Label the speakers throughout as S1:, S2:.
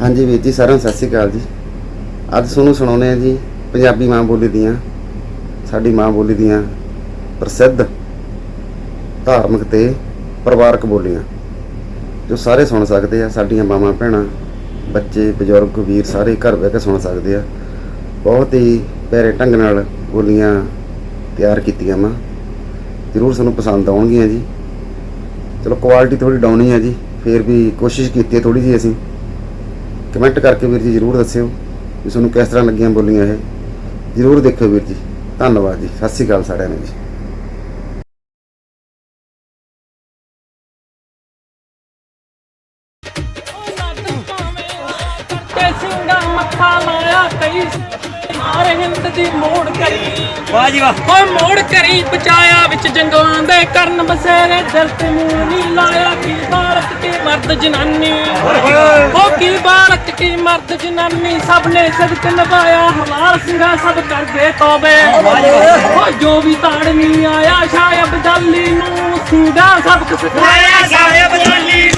S1: ਹਾਂਜੀ ਵੀਰ ਜੀ, ਸਾਰਿਆਂ ਨੂੰ ਸਤਿ ਸ਼੍ਰੀ ਅਕਾਲ ਜੀ। ਅੱਜ ਤੁਹਾਨੂੰ ਸੁਣਾਉਂਦੇ ਆ ਜੀ, ਪੰਜਾਬੀ ਮਾਂ ਬੋਲੀ ਦੀਆਂ, ਸਾਡੀ ਮਾਂ ਬੋਲੀ ਦੀਆਂ ਪ੍ਰਸਿੱਧ ਧਾਰਮਿਕ ਤੇ ਪਰਿਵਾਰਕ ਬੋਲੀਆਂ, ਜੋ ਸਾਰੇ ਸੁਣ ਸਕਦੇ ਆ, ਸਾਡੀਆਂ ਮਾਵਾਂ, ਭੈਣਾਂ, ਬੱਚੇ, ਬਜ਼ੁਰਗ, ਵੀਰ ਸਾਰੇ ਘਰ ਬਹਿ ਕੇ ਸੁਣ ਸਕਦੇ ਆ। ਬਹੁਤ ਹੀ ਪਿਆਰੇ ਢੰਗ ਨਾਲ ਬੋਲੀਆਂ ਤਿਆਰ ਕੀਤੀਆਂ ਵਾ ਜ਼ਰੂਰ ਸਾਨੂੰ ਪਸੰਦ ਆਉਣਗੀਆਂ ਜੀ। ਚਲੋ ਕੁਆਲਿਟੀ ਥੋੜੀ ਡਾਊਨ ਹੀ ਆ ਜੀ, ਫੇਰ ਵੀ ਕੋਸ਼ਿਸ਼ ਕੀਤੀ ਹੈ ਥੋੜੀ ਜੀ ਅਸੀਂ। ਕਮੈਂਟ ਕਰਕੇ ਵੀਰ ਜੀ ਜਰੂਰ ਦੱਸਿਓ ਵੀ ਤੁਹਾਨੂੰ ਕਿਸ ਤਰ੍ਹਾਂ ਲੱਗੀਆਂ ਬੋਲੀਆਂ ਇਹ। ਜਰੂਰ ਦੇਖਿਓ ਵੀਰ ਜੀ। ਧੰਨਵਾਦ ਜੀ। ਸਤਿ ਸ਼੍ਰੀ ਅਕਾਲ ਸਾਰਿਆਂ ਨੂੰ ਜੀ।
S2: ਤੇ ਮੱਥਾ ਲਾਇਆ ਕਈ ਮਾਰ ਹਿੰਦ ਦੀ ਮੋੜ ਕਰੀ।
S3: ਵਾਹ ਜੀ ਵਾਹ।
S2: ਓਏ ਮੋੜ ਕਰੀ ਬਚਾਇਆ ਵਿੱਚ ਜੰਗਾਂ ਦੇ ਕਰਨ ਬਸੇਰੇ ਦਿਲ ਤੇ ਮੂੰਹ ਨਹੀਂ ਲਾਇਆ ਕੀ ਬਾਲਕ ਕੀ ਮਰਦ ਜਨਾਨੀ। ਓ ਕੀ ਬਾਲਕ ਕੀ ਮਰਦ ਜਨਾਨੀ ਸਭ ਨੇ ਸਦਕ ਨਿਭਾਇਆ ਹਮਾਰ ਸਿੰਘਾ ਸਭ ਕਰਦੇ ਤੋਬੇ ਓ ਜੋ ਵੀ ਤਾੜਨੀ ਆਇਆ ਸ਼ਾਇਬ ਦਲੀ ਨੂੰ ਸਿੰਘਾ ਸਬਕ ਸਿਖਾਇਆ।
S3: ਸਾਹਿਬ ਦਲੀ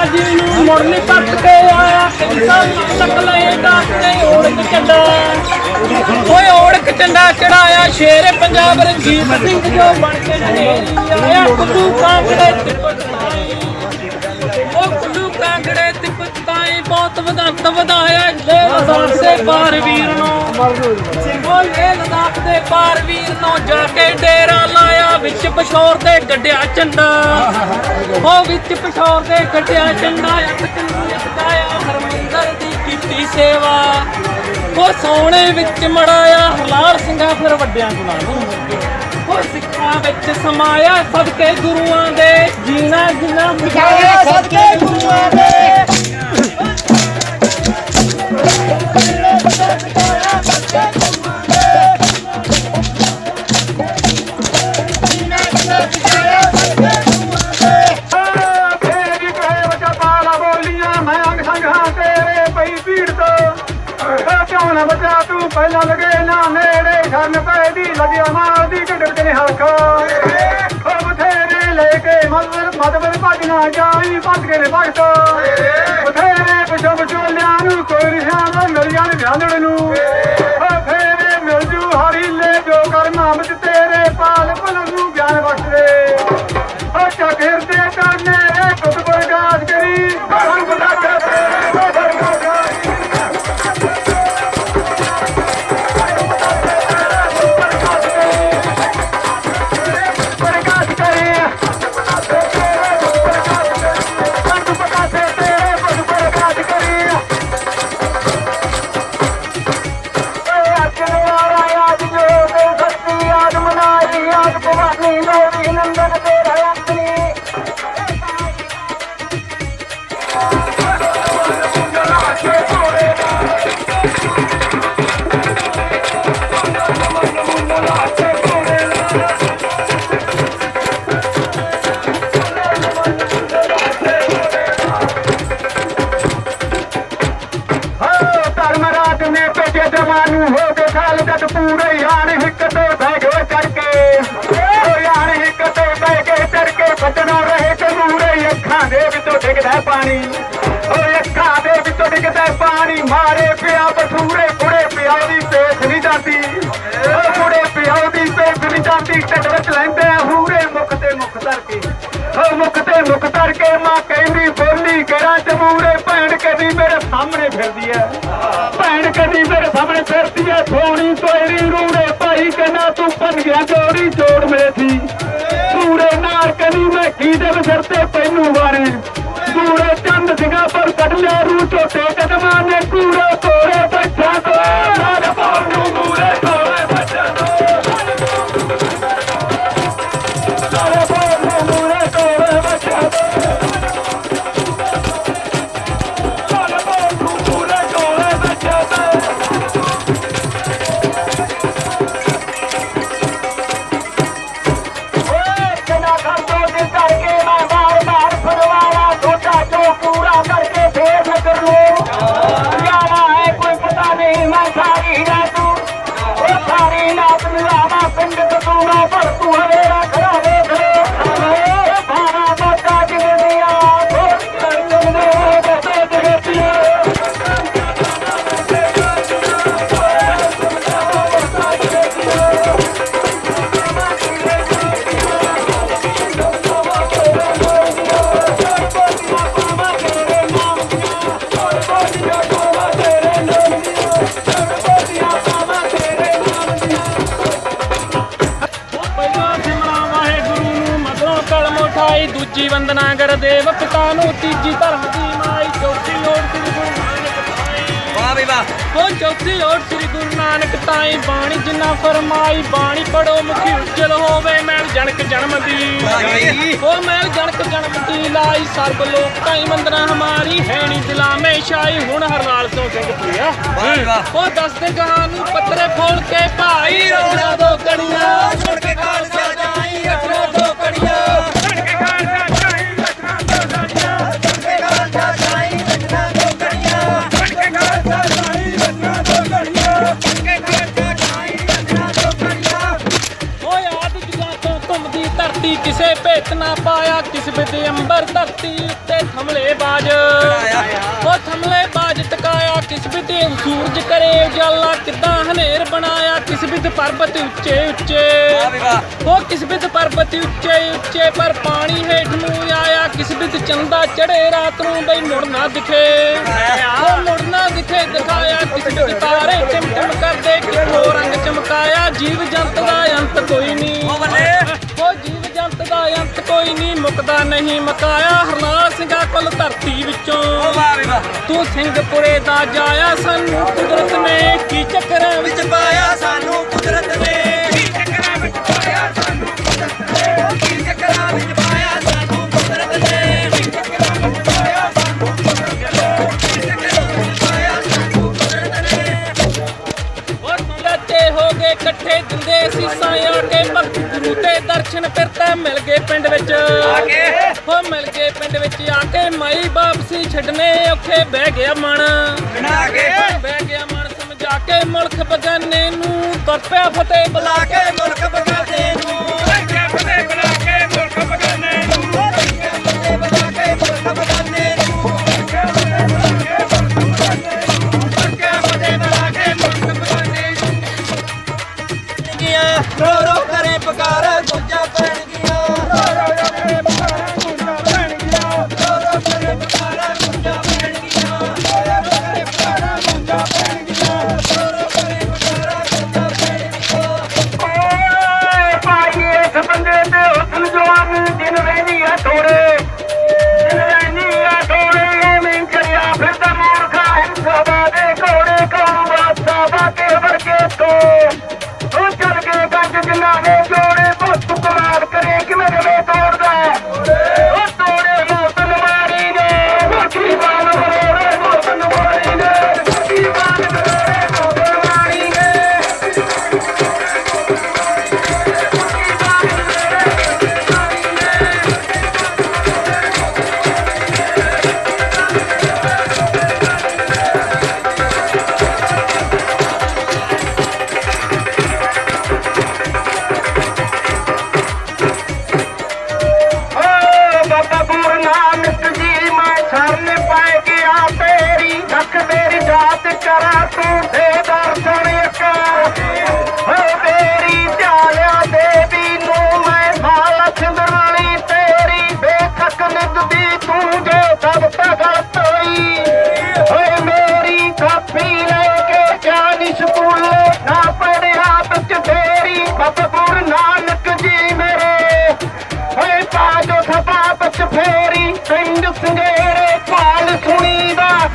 S2: ਸਿਖਾਤਾ ਜੀ ਨੂੰ ਮੁੜਨੀ ਪੱਟ ਕੇ ਆਇਆ। ਇਨਸਾਨ ਤੱਕ ਲਏਗਾ ਤੇ ਓੜਕ ਚੱਡਾ। ਓਏ ਓੜਕ ਚੰਡਾ ਚੜਾਇਆ ਸ਼ੇਰ, ਪੰਜਾਬ ਰਣਜੀਤ ਸਿੰਘ ਜੋ ਬਣ ਕੇ ਜਨੇਰੀ ਆਇਆ। ਕੁੱਲੂ ਕਾਂਗੜੇ ਤਿਪਤਾਈ ਬਹੁਤ ਵਧੰਤ ਵਧਾਇਆ ਲੈ ਲਦਾਖ ਦੇ ਪਾਰ ਵੀਰ ਨੂੰ। ਓ ਲੈ ਲਦਾਖ ਦੇ ਪਾਰ ਵੀਰ ਨੂੰ ਜਾ ਕੇ ਡੇਰਾ ਲਾਇਆ ਵਿੱਚ ਪਸ਼ੌਰ ਦੇ ਗੱਡਿਆ ਚੰਡਾ ਉਹ ਵਿੱਚ ਪਸ਼ੌਰ ਦੇ ਗੱਡਿਆ ਚੰਡਾ ਇੱਕ ਚੰਡੀ ਹਰਮੰਦਰ ਦੀ ਕੀਤੀ ਸੇਵਾ। ਉਹ ਸੋਹਣੇ ਵਿੱਚ ਮੜਾਇਆ ਹਰਲਾਲ ਸਿੰਘਾ ਫਿਰ ਵੱਡਿਆਂ ਗੁਣਾ ਨੂੰ ਉਹ ਸਿੱਖਾਂ ਵਿੱਚ ਸਮਾਇਆ ਸਦਕੇ ਗੁਰੂਆਂ ਦੇ, ਜੀਣਾ ਜਿਨਾ ਸਿਖਾਇਆ
S4: ਨੇੜੇ ਛੰਨ ਪੈ ਦੀ ਲਗਿਆ ਮਾਰਦੀ ਢਿੱਡ ਤੇ ਹੱਥ ਓ ਬਥੇਰੇ ਲੈ ਕੇ ਮਦਵਰ ਮਦਵਰ ਭੱਜ ਜਾਈ ਭੱਜ ਕੇ ਨੇ ਭਗਤ ਬਥੇਰੇ ਪਿਛੋ ਵਿਚੋਲਿਆਂ ਨੂੰ ਕੋਈ ਰਿਸ਼ਾਂ ਮਿਲ ਜਾਣ ਵਿਆਹਣ ਨੂੰ। ਓ ਫੇਰੇ ਮਿਲ ਜੂ ਹਰੀ ਲੈ ਜੋ ਕਰਮਾਂ ਵਿੱਚ ਤੇਰੇ ਪਾਲ ਭਲਨ ਨੂੰ ਗਿਆਨ ਬਖਸ਼ੇ ਅੱਛਾ ਘਿਰਦੇ ਕਰਨੇ ਖਾਲ ਪੂਰੇ ਯਾਰ ਹਿੱਕ ਤੇ ਬਹਿ ਗਏ ਚੜ ਕੇ ਓ ਯਾਰ ਹਿੱਕ ਤੇ ਬਹਿ ਕੇ ਚੜ ਕੇ ਬਚਣਾ ਰਹੇ ਤੇ ਮੂਰੇ ਅੱਖਾਂ ਦੇ ਵਿੱਚੋਂ ਡਿੱਗਦਾ ਪਾਣੀ। ਓ ਅੱਖਾਂ ਦੇ ਵਿੱਚੋਂ ਡਿੱਗਦਾ ਪਾਣੀ, ਮਾਰੇ ਪਿਆ ਬਠੂਰੇ ਕੁੜੇ ਪਿਆ ਦੀ ਪੇਖ ਨਹੀਂ ਜਾਂਦੀ। ਓ ਕੁੜੇ ਪਿਆ ਦੀ ਪੇਖ ਨਹੀਂ ਜਾਂਦੀ, ਢਿੱਡ ਵਿੱਚ ਲੈਂਦੇ ਸਾਹਮਣੇ ਫਿਰਦੀ ਐ ਭੈਣ ਕਦੀ ਮੇਰੇ ਸਾਹਮਣੇ ਫਿਰਦੀ ਐ ਥੋੜੀ ਤੋਰੀ ਰੂੜੇ ਭਾਈ ਕਹਿੰਦਾ, ਤੂੰ ਭੰਨ ਗਿਆ ਜੋੜੀ ਜੋੜ ਮੇਰੇ ਸੀ
S2: ਗੁਰਦੇਵ ਪਿਤਾ ਨੂੰ ਤੀਜੀ ਧਰਮ ਦੀ ਮਾਈ ਚੌਥੀ ਲੋੜ ਸ੍ਰੀ ਗੁਰੂ ਨਾਨਕ
S3: ਵਾਹ ਬਈ ਵਾਹ।
S2: ਉਹ ਚੌਥੀ ਲੋੜ ਸ੍ਰੀ ਗੁਰੂ ਨਾਨਕ ਤਾਈ ਬਾਣੀ ਜਿਨਾ ਫਰਮਾਈ ਬਾਣੀ ਪੜੋ ਮੁਖੀ ਉਜਲ ਹੋਵੇ ਮੈਲ ਜਨਕ ਜਨਮ ਦੀ। ਉਹ ਮੈਲ ਜਨਕ ਜਨਮ ਦੀ ਲਾਈ ਸਰਬ ਲੋਕ ਤਾਈ ਵੰਦਨਾ ਹਮਾਰੀ ਹੈ ਨੀ ਦਿਲਾਂ ਮੇ ਛਾਈ ਹੁਣ ਹਰਨਾਲ ਤੋਂ ਸਿੰਘ ਪ੍ਰਿਆ।
S3: ਵਾਹ ਵਾਹ।
S2: ਉਹ ਦੱਸਦੇ ਗਾਂ ਨੂੰ ਪੱਤਰੇ ਫੋਲ ਕੇ ਭਾਈ ਰੋਣਾ ਦੋ ਕੜੀਆਂ
S3: ਸੁਣ ਕੇ ਖਾਲਸਾ
S2: ਭੇਤ ਨਾ ਪਾਇਆ ਕਿਸ ਵਿਦੇ ਅੰਬਰ ਧਰਤੀ ਉੱਤੇ ਥਮਲੇ ਬਾਜ। ਉਹ ਥਮਲੇ ਬਾਜ ਟਕਾਇਆ ਕਿਸ ਵਿਦੇ ਸੂਰਜ ਕਰੇ ਉਜਾਲਾ ਕਿਦਾਂ ਹਨੇਰ ਬਣਾਇਆ ਕਿਸ ਵਿਦ ਪਰਬਤ ਉੱਚੇ ਉੱਚੇ। ਉਹ ਕਿਸ ਵਿਦ ਪਰਬਤ ਉੱਚੇ ਉੱਚੇ ਪਰ ਪਾਣੀ ਹੇਠ ਨੂੰ ਆਇਆ ਕਿਸ ਵਿਦ ਚੰਦਾ ਚੜੇ ਰਾਤ ਨੂੰ ਬਈ ਮੁੜ ਨਾ ਦਿਖੇ। ਉਹ ਮੁੜ ਨਾ ਦਿਖੇ ਦਿਖਾਇਆ ਕਿਸ ਵਿਦ ਤਾਰੇ ਚਮਚਮ ਕਰਦੇ ਕਿਥੋਂ ਰੰਗ ਚਮਕਾਇਆ ਜੀਵ ਜੰਤ ਦਾ ਅੰਤ ਕੋਈ ਨਹੀਂ
S3: ਉਹ
S2: ਜੀਵ ਜੰਤ ਦਾ ਅੰਤ ਕੋਈ ਨਹੀਂ ਮੁਕਦਾ ਨਹੀਂ ਮਕਾਇਆ। ਹਰਨਾਲ ਸਿੰਘਾ ਕੁੱਲ ਧਰਤੀ ਵਿੱਚੋਂ। ਤੂੰ ਸਿੰਘਪੁਰੇ ਦਾ ਜਾਇਆ ਸਾਨੂੰ ਕੁਦਰਤ ਨੇ ਕੀ ਚੱਕਰਾਂ ਵਿੱਚ
S3: ਪਾਇਆ? ਸਾਨੂੰ ਕੁਦਰਤ ਨੇ ਕੀ ਚੱਕਰਾਂ ਵਿੱਚ ਪਾਇਆ? ਸਾਨੂੰ ਕੁਦਰਤ ਨੇ ਕੀ ਚੱਕਰਾਂ ਵਿੱਚ ਪਾਇਆ? ਸਾਨੂੰ ਕੁਦਰਤ ਨੇ ਕੀ ਚੱਕਰਾਂ ਵਿੱਚ ਪਾਇਆ? ਸਾਨੂੰ ਕੁਦਰਤ ਨੇ ਕੀ ਚੱਕਰਾਂ ਵਿੱਚ ਪਾਇਆ? ਸਾਨੂੰ ਕੁਦਰਤ ਨੇ
S2: ਔਰ ਸੰਗਤੇ ਹੋ ਗਏ ਇਕੱਠੇ ਦਿੰਦੇ ਸੀਸਾਂ ਆ ਕੇ ਭਗਤ ਗੁਰੂ ਦਰਸ਼ਨ ਫਿਰ ਤਾਂ ਮਿਲ ਗਏ ਪਿੰਡ ਵਿੱਚ।
S3: ਆ ਕੇ?
S2: ਹੋ ਮਿਲ ਗਏ ਪਿੰਡ ਵਿੱਚ ਆ ਕੇ। ਮਾਈ ਬਾਪਸੀ ਛੱਡਨੇ ਔਖੇ ਬਹਿ ਗਿਆ ਮਨ।
S3: ਬਣਾ ਕੇ?
S2: ਬਹਿ ਗਿਆ ਮਨ ਸਮਝਾ ਕੇ ਮੁਲਕ ਬਗਾਨੇ ਨੂੰ। ਤੁਰ ਪਿਆ ਫਤਿਹ ਬੁਲਾ
S3: ਕੇ ਮੁਲਕ
S2: তোরে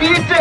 S2: சீட்டு